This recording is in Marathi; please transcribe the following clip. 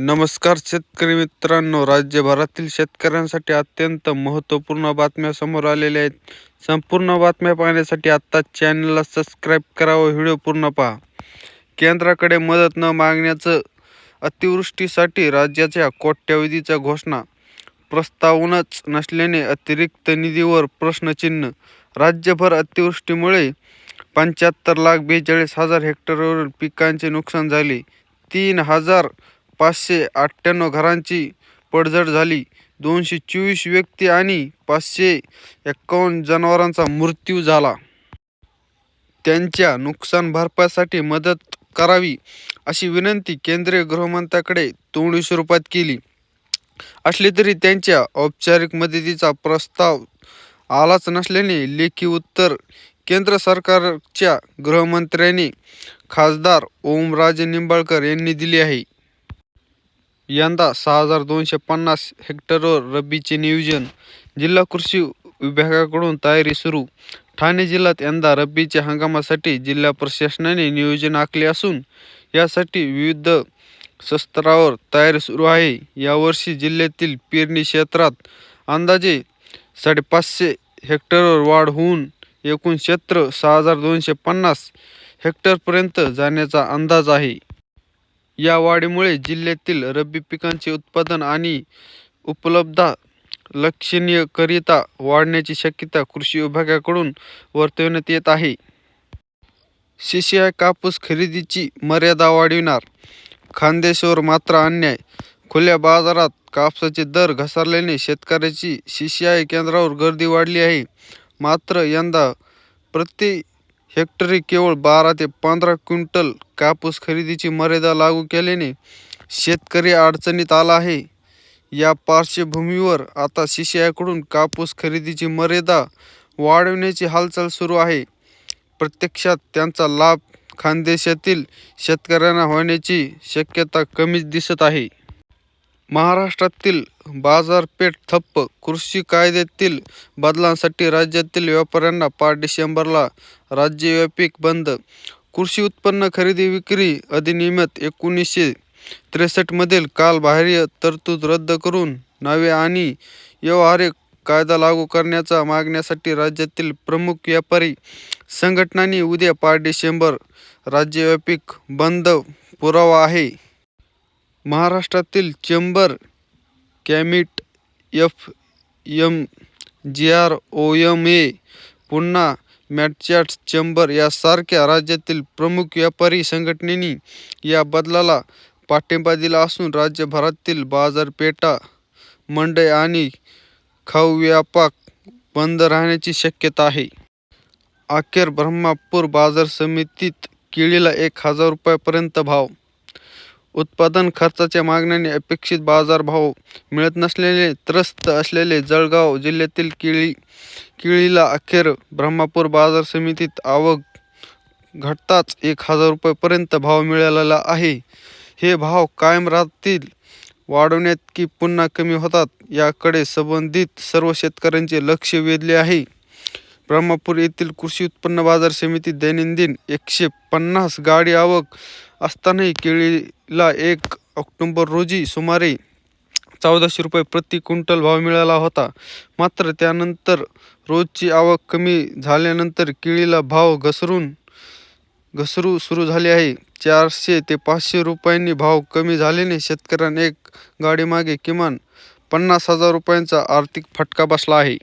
नमस्कार शेतकरी मित्रांनो राज्यभरातील शेतकऱ्यांसाठी अत्यंत महत्त्वपूर्ण बातम्या समोर आलेल्या आहेत. संपूर्ण बातम्या पाहण्यासाठी आत्ताच चॅनलला सबस्क्राईब करावं व्हिडिओ पूर्ण पहा. केंद्राकडे मदत न मागण्याचं अतिवृष्टीसाठी राज्याच्या कोट्यवधीच्या घोषणा. प्रस्तावनच नसल्याने अतिरिक्त निधीवर प्रश्नचिन्ह. राज्यभर अतिवृष्टीमुळे पंच्याहत्तर लाख बेचाळीस हजार हेक्टरवरील पिकांचे नुकसान झाले. तीन हजार पाचशे अठ्ठ्याण्णव घरांची पडझड झाली. दोनशे चोवीस व्यक्ती आणि पाचशे एक्कावन्न जनावरांचा मृत्यू झाला. त्यांच्या नुकसान भरपाईसाठी मदत करावी अशी विनंती केंद्रीय गृहमंत्र्याकडे तोंडी स्वरूपात केली. असली तरी त्यांच्या औपचारिक मदतीचा प्रस्ताव आलाच नसल्याने लेखी उत्तर केंद्र सरकारच्या गृहमंत्र्यांनी खासदार ओमराजे निंबाळकर यांनी दिले आहे. यंदा सहा हजार दोनशे पन्नास हेक्टरवर रब्बीचे नियोजन. जिल्हा कृषी विभागाकडून तयारी सुरू. ठाणे जिल्ह्यात यंदा रब्बीच्या हंगामासाठी जिल्हा प्रशासनाने नियोजन आखले असून यासाठी विविध शस्त्रावर तयारी सुरू आहे. यावर्षी जिल्ह्यातील पेरणी क्षेत्रात अंदाजे साडेपाचशे हेक्टरवर वाढ होऊन एकूण क्षेत्र सहा हजार दोनशे पन्नास हेक्टरपर्यंत जाण्याचा अंदाज आहे. या वाढीमुळे जिल्ह्यातील रब्बी पिकांचे उत्पादन आणि उपलब्धता लक्षणीयरीत्या वाढण्याची शक्यता कृषी विभागाकडून वर्तवण्यात येत आहे. सीसीआय कापूस खरेदीची मर्यादा वाढविणार खानदेशावर मात्र अन्याय खुल्या बाजारात कापसाचे दर घसरल्याने शेतकऱ्याची सीसीआय केंद्रावर गर्दी वाढली आहे. मात्र यंदा प्रति हेक्टरी केवळ बारा ते पंधरा क्विंटल कापूस खरेदीची मर्यादा लागू केल्याने शेतकरी अडचणीत आला आहे. या पार्श्वभूमीवर आता सीसीआयकडून कापूस खरेदीची मर्यादा वाढवण्याची हालचाल सुरू आहे. प्रत्यक्षात त्यांचा लाभ खानदेशातील शेतकऱ्यांना होण्याची शक्यता कमीच दिसत आहे. महाराष्ट्रातील बाजारपेठ ठप्प कृषी कायद्यातील बदलांसाठी राज्यातील व्यापाऱ्यांना पाच डिसेंबरला राज्यव्यापी बंद. कृषी उत्पन्न खरेदी विक्री अधिनियमात एकोणीसशे त्रेसष्टमधील कालबाह्य तरतूद रद्द करून नवे आणि व्यवहारिक कायदा लागू करण्याच्या मागण्यासाठी राज्यातील प्रमुख व्यापारी संघटनांनी उद्या पाच डिसेंबर राज्यव्यापी बंद पुरावा आहे. महाराष्ट्रातील chamber कॅमिट F M G R O M A पुन्हा मॅटचॅट्स चेंबर यासारख्या राज्यातील प्रमुख व्यापारी संघटनेनी या बदलाला पाठिंबा दिला असून राज्यभरातील बाजारपेठा मंडई आणि खाऊ व्यापक बंद राहण्याची शक्यता आहे. अखेर ब्रह्मपूर बाजार समितीत केळीला एक हजार रुपयापर्यंत भाव उत्पादन खर्चाच्या मागण्याने अपेक्षित बाजारभाव मिळत नसल्याने त्रस्त असलेल्या जळगाव जिल्ह्यातील केळी केळीला अखेर ब्रह्मपूर बाजार समितीत आवक घटताच एक हजार रुपयापर्यंत भाव मिळालेला आहे. हे भाव कायम राहतील वाढवण्यात की पुन्हा कमी होतात याकडे संबंधित सर्व शेतकऱ्यांचे लक्ष वेधले आहे. ब्रह्मपूर येथील कृषी उत्पन्न बाजार समितीत दैनंदिन एकशे पन्नास गाडी आवक असतानाही केळीला एक ऑक्टोंबर रोजी सुमारे चौदाशे रुपये प्रति क्विंटल भाव मिळाला होता. मात्र त्यानंतर रोजची आवक कमी झाल्यानंतर केळीला भाव घसरून घसरू सुरू झाले आहे. चारशे ते पाचशे रुपयांनी भाव कमी झाल्याने शेतकऱ्यांना एक गाडीमागे किमान पन्नास हजार रुपयांचा आर्थिक फटका बसला आहे.